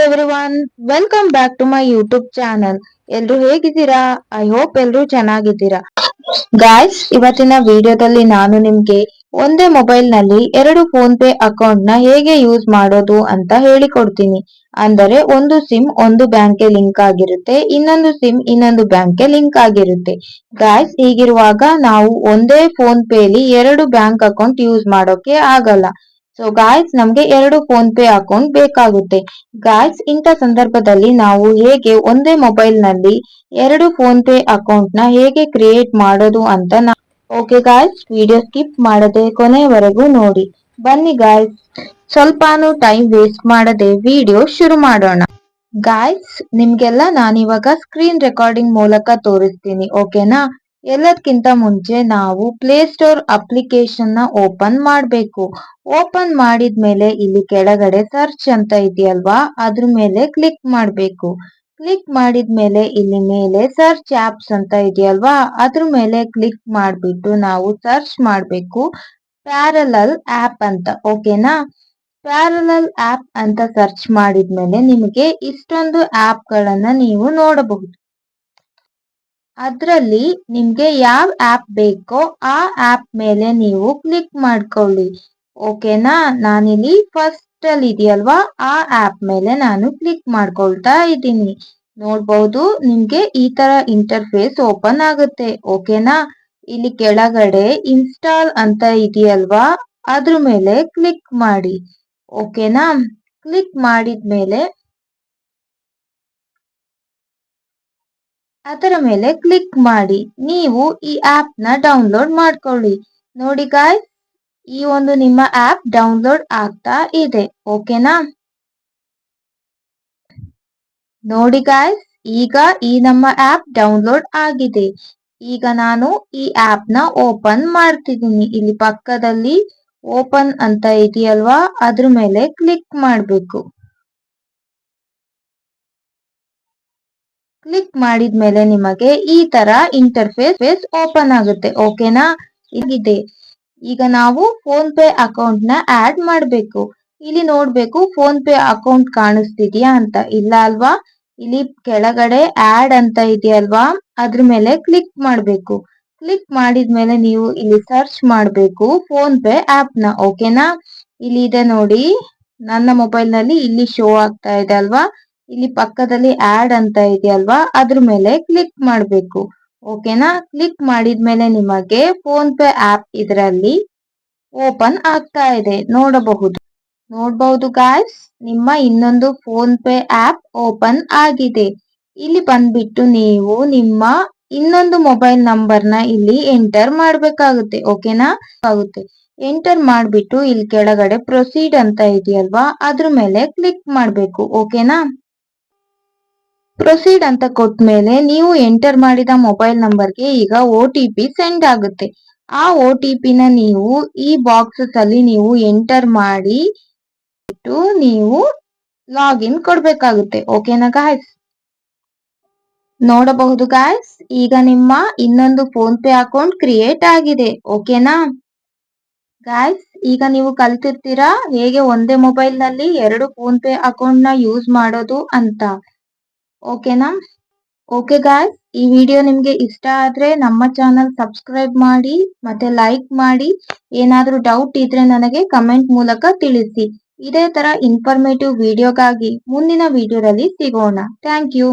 Everyone welcome back to my YouTube channel ಎಲ್ರು ಹೇಗಿದ್ದೀರಾ? I hope ಎಲ್ರು ಚೆನ್ನಾಗಿದ್ದೀರಾ. ಗಾಯ್ಸ್ ಇವತ್ತಿನ ವಿಡಿಯೋದಲ್ಲಿ ನಾನು ನಿಮ್ಗೆ ಒಂದೇ ಮೊಬೈಲ್ನಲ್ಲಿ ಎರಡು ಫೋನ್ ಪೇ ಅಕೌಂಟ್ನ ಹೇಗೆ ಯೂಸ್ ಮಾಡೋದು ಅಂತ ಹೇಳಿಕೊಡ್ತೀನಿ. ಅಂದರೆ ಒಂದು ಸಿಮ್ ಒಂದು ಬ್ಯಾಂಕ್ಗೆ ಲಿಂಕ್ ಆಗಿರುತ್ತೆ, ಇನ್ನೊಂದು ಸಿಮ್ ಇನ್ನೊಂದು ಬ್ಯಾಂಕ್ಗೆ ಲಿಂಕ್ ಆಗಿರುತ್ತೆ. ಗಾಯ್ಸ್ ಹೀಗಿರುವಾಗ ನಾವು ಒಂದೇ ಫೋನ್ ಪೇಲಿ ಎರಡು ಬ್ಯಾಂಕ್ ಅಕೌಂಟ್ ಯೂಸ್ ಮಾಡೋಕೆ ಆಗಲ್ಲ. ಸೊ ಗಾಯ್ಸ್ ನಮ್ಗೆ ಎರಡು ಫೋನ್ ಪೇ ಅಕೌಂಟ್ ಬೇಕಾಗುತ್ತೆ. ಗಾಯ್ಸ್ ಇಂಥ ಸಂದರ್ಭದಲ್ಲಿ ನಾವು ಹೇಗೆ ಒಂದೇ ಮೊಬೈಲ್ನಲ್ಲಿ ಎರಡು ಫೋನ್ ಪೇ ಅಕೌಂಟ್ನ ಹೇಗೆ ಕ್ರಿಯೇಟ್ ಮಾಡೋದು ಅಂತ ಓಕೆ ಗಾಯ್ಸ್ ವಿಡಿಯೋ ಸ್ಕಿಪ್ ಮಾಡದೆ ಕೊನೆಯವರೆಗೂ ನೋಡಿ. ಬನ್ನಿ ಗಾಯ್ಸ್ ಸ್ವಲ್ಪಾನು ಟೈಮ್ ವೇಸ್ಟ್ ಮಾಡದೆ ವಿಡಿಯೋ ಶುರು ಮಾಡೋಣ. ಗಾಯ್ಸ್ ನಿಮ್ಗೆಲ್ಲ ನಾನಿವಾಗ ಸ್ಕ್ರೀನ್ ರೆಕಾರ್ಡಿಂಗ್ ಮೂಲಕ ತೋರಿಸ್ತೀನಿ ಓಕೆನಾ ಎಲ್ಲದಕ್ಕಿಂತ ಮುಂಚೆ ನಾವು ಪ್ಲೇ ಸ್ಟೋರ್ ಅಪ್ಲಿಕೇಶನ್ನ ಓಪನ್ ಮಾಡಬೇಕು. ಓಪನ್ ಮಾಡಿದ ಮೇಲೆ ಇಲ್ಲಿ ಕೆಳಗಡೆ ಸರ್ಚ್ ಅಂತ ಇದೆಯಲ್ವಾ? ಅದ್ರ ಮೇಲೆ ಕ್ಲಿಕ್ ಮಾಡಬೇಕು. ಕ್ಲಿಕ್ ಮಾಡಿದ ಮೇಲೆ ಇಲ್ಲಿ ಮೇಲೆ ಸರ್ಚ್ ಆಪ್ಸ್ ಅಂತ ಇದೆಯಲ್ವಾ? ಅದ್ರ ಮೇಲೆ ಕ್ಲಿಕ್ ಮಾಡಿಬಿಟ್ಟು ನಾವು ಸರ್ಚ್ ಮಾಡಬೇಕು. ಪ್ಯಾರಲಲ್ ಆಪ್ ಅಂತ ಓಕೆನಾ ಪ್ಯಾರಲಲ್ ಆಪ್ ಅಂತ ಸರ್ಚ್ ಮಾಡಿದ ಮೇಲೆ ನಿಮಗೆ ಇಷ್ಟೊಂದು ಆಪ್ ಗಳನ್ನ ನೀವು ನೋಡಬಹುದು. ಅದರಲ್ಲಿ ನಿಮಗೆ ಯಾವ ಆ್ಯಪ್ ಬೇಕೋ ಆ ಆ್ಯಪ್ ಮೇಲೆ ನೀವು ಕ್ಲಿಕ್ ಮಾಡ್ಕೊಳ್ಳಿ. ಓಕೆನಾ ನಾನಿಲ್ಲಿ ಫಸ್ಟ್ ಅಲ್ಲಿ ಇದೆಯಲ್ವಾ? ಆ ಆ್ಯಪ್ ಮೇಲೆ ನಾನು ಕ್ಲಿಕ್ ಮಾಡ್ಕೊಳ್ತಾ ಇದ್ದೀನಿ. ನೋಡ್ಬಹುದು ನಿಮಗೆ ಈ ತರ ಇಂಟರ್ಫೇಸ್ ಓಪನ್ ಆಗುತ್ತೆ. ಓಕೆನಾ ಇಲ್ಲಿ ಕೆಳಗಡೆ ಇನ್ಸ್ಟಾಲ್ ಅಂತ ಇದೆಯಲ್ವಾ? ಅದ್ರ ಮೇಲೆ ಕ್ಲಿಕ್ ಮಾಡಿ. ಓಕೆನಾ ಕ್ಲಿಕ್ ಮಾಡಿದ್ಮೇಲೆ ಅದರ ಮೇಲೆ ಕ್ಲಿಕ್ ಮಾಡಿ. ನೀವು ಈ ಆಪ್ನ ಡೌನ್ಲೋಡ್ ಮಾಡ್ಕೊಳ್ಳಿ. ನೋಡಿ ಗಾಯ್ ಈ ಒಂದು ನಿಮ್ಮ ಆಪ್ ಡೌನ್ಲೋಡ್ ಆಗ್ತಾ ಇದೆ. ಓಕೆನಾ ನೋಡಿ ಗಾಯ್ ಈಗ ಈ ನಮ್ಮ ಆಪ್ ಡೌನ್ಲೋಡ್ ಆಗಿದೆ. ಈಗ ನಾನು ಈ ಆಪ್ನ ಓಪನ್ ಮಾಡ್ತಿದ್ದೀನಿ. ಇಲ್ಲಿ ಪಕ್ಕದಲ್ಲಿ ಓಪನ್ ಅಂತ ಇದೆಯಲ್ವಾ? ಅದ್ರ ಮೇಲೆ ಕ್ಲಿಕ್ ಮಾಡಬೇಕು. ಕ್ಲಿಕ್ ಮಾಡಿದ್ಮೇಲೆ ನಿಮಗೆ ಈ ತರ ಇಂಟರ್ಫೇಸ್ ಫೇಸ್ ಓಪನ್ ಆಗುತ್ತೆ ಓಕೆನಾ ಇದೆ ಈಗ ನಾವು ಫೋನ್ ಪೇ ಅಕೌಂಟ್ನ ಆಡ್ ಮಾಡಬೇಕು. ಇಲ್ಲಿ ನೋಡ್ಬೇಕು ಫೋನ್ ಪೇ ಅಕೌಂಟ್ ಕಾಣಿಸ್ತಿದ್ಯಾ ಅಂತ. ಇಲ್ಲ ಅಲ್ವಾ? ಇಲ್ಲಿ ಕೆಳಗಡೆ ಆಡ್ ಅಂತ ಇದೆಯಲ್ವಾ? ಅದ್ರ ಮೇಲೆ ಕ್ಲಿಕ್ ಮಾಡಬೇಕು. ಕ್ಲಿಕ್ ಮಾಡಿದ್ಮೇಲೆ ನೀವು ಇಲ್ಲಿ ಸರ್ಚ್ ಮಾಡಬೇಕು ಫೋನ್ ಪೇ ಆಪ್ನ? ಓಕೆನಾ ಇಲ್ಲಿ ಇದೆ ನೋಡಿ. ನನ್ನ ಮೊಬೈಲ್ನಲ್ಲಿ ಇಲ್ಲಿ ಶೋ ಆಗ್ತಾ ಇದೆ ಅಲ್ವಾ? ಇಲ್ಲಿ ಪಕ್ಕದಲ್ಲಿ ಆಡ್ ಅಂತ ಇದೆಯಲ್ವಾ? ಅದ್ರ ಮೇಲೆ ಕ್ಲಿಕ್ ಮಾಡಬೇಕು. ಓಕೆನಾ ಕ್ಲಿಕ್ ಮಾಡಿದ್ಮೇಲೆ ನಿಮಗೆ ಫೋನ್ ಪೇ ಆಪ್ ಇದರಲ್ಲಿ ಓಪನ್ ಆಗ್ತಾ ಇದೆ. ನೋಡಬಹುದು. ನೋಡಬಹುದು ಗಾಯ್ಸ್ ನಿಮ್ಮ ಇನ್ನೊಂದು ಫೋನ್ ಪೇ ಆಪ್ ಓಪನ್ ಆಗಿದೆ. ಇಲ್ಲಿ ಬಂದ್ಬಿಟ್ಟು ನೀವು ನಿಮ್ಮ ಇನ್ನೊಂದು ಮೊಬೈಲ್ ನಂಬರ್ನ ಇಲ್ಲಿ ಎಂಟರ್ ಮಾಡಬೇಕಾಗುತ್ತೆ. ಓಕೆನಾ ಆಗುತ್ತೆ. ಎಂಟರ್ ಮಾಡಿಬಿಟ್ಟು ಇಲ್ಲಿ ಕೆಳಗಡೆ ಪ್ರೊಸೀಡ್ ಅಂತ ಇದೆಯಲ್ವಾ? ಅದ್ರ ಮೇಲೆ ಕ್ಲಿಕ್ ಮಾಡಬೇಕು. ಓಕೆನಾ ಪ್ರೊಸೀಡ್ ಅಂತ ಕೊಟ್ಮೇಲೆ ನೀವು ಎಂಟರ್ ಮಾಡಿದ ಮೊಬೈಲ್ ನಂಬರ್ಗೆ ಈಗ ಒ ಟಿ ಪಿ ಸೆಂಡ್ ಆಗುತ್ತೆ. ಆ ಒ ಟಿ ಪಿನ ನೀವು ಈ ಬಾಕ್ಸಸ್ ಅಲ್ಲಿ ನೀವು ಎಂಟರ್ ಮಾಡಿ ನೀವು ಲಾಗಿನ್ ಕೊಡ್ಬೇಕಾಗುತ್ತೆ. ಓಕೆನಾ ಗಾಯ್ಸ್ ನೋಡಬಹುದು ಗಾಯ್ಸ್ ಈಗ ನಿಮ್ಮ ಇನ್ನೊಂದು ಫೋನ್ ಪೇ ಅಕೌಂಟ್ ಕ್ರಿಯೇಟ್ ಆಗಿದೆ ಓಕೆನಾ ಗಾಯ್ಸ್ ಈಗ ನೀವು ಕಲ್ತಿರ್ತೀರಾ? ಹೇಗೆ ಒಂದೇ ಮೊಬೈಲ್ನಲ್ಲಿ ಎರಡು ಫೋನ್ ಪೇ ಅಕೌಂಟ್ನ ಯೂಸ್ ಮಾಡೋದು ಅಂತ? ಓಕೆನಾ ಓಕೆ ಗಾಯ್ಸ್ ಈ ವಿಡಿಯೋ ನಿಮ್ಗೆ ಇಷ್ಟ ಆದ್ರೆ ನಮ್ಮ ಚಾನಲ್ ಸಬ್ಸ್ಕ್ರೈಬ್ ಮಾಡಿ, ಮತ್ತೆ ಲೈಕ್ ಮಾಡಿ. ಏನಾದ್ರೂ ಡೌಟ್ ಇದ್ರೆ ನನಗೆ ಕಮೆಂಟ್ ಮೂಲಕ ತಿಳಿಸಿ. ಇದೇ ತರ ಇನ್ಫಾರ್ಮೇಟಿವ್ ವಿಡಿಯೋಗಾಗಿ ಮುಂದಿನ ವಿಡಿಯೋದಲ್ಲಿ ಸಿಗೋಣ. Thank you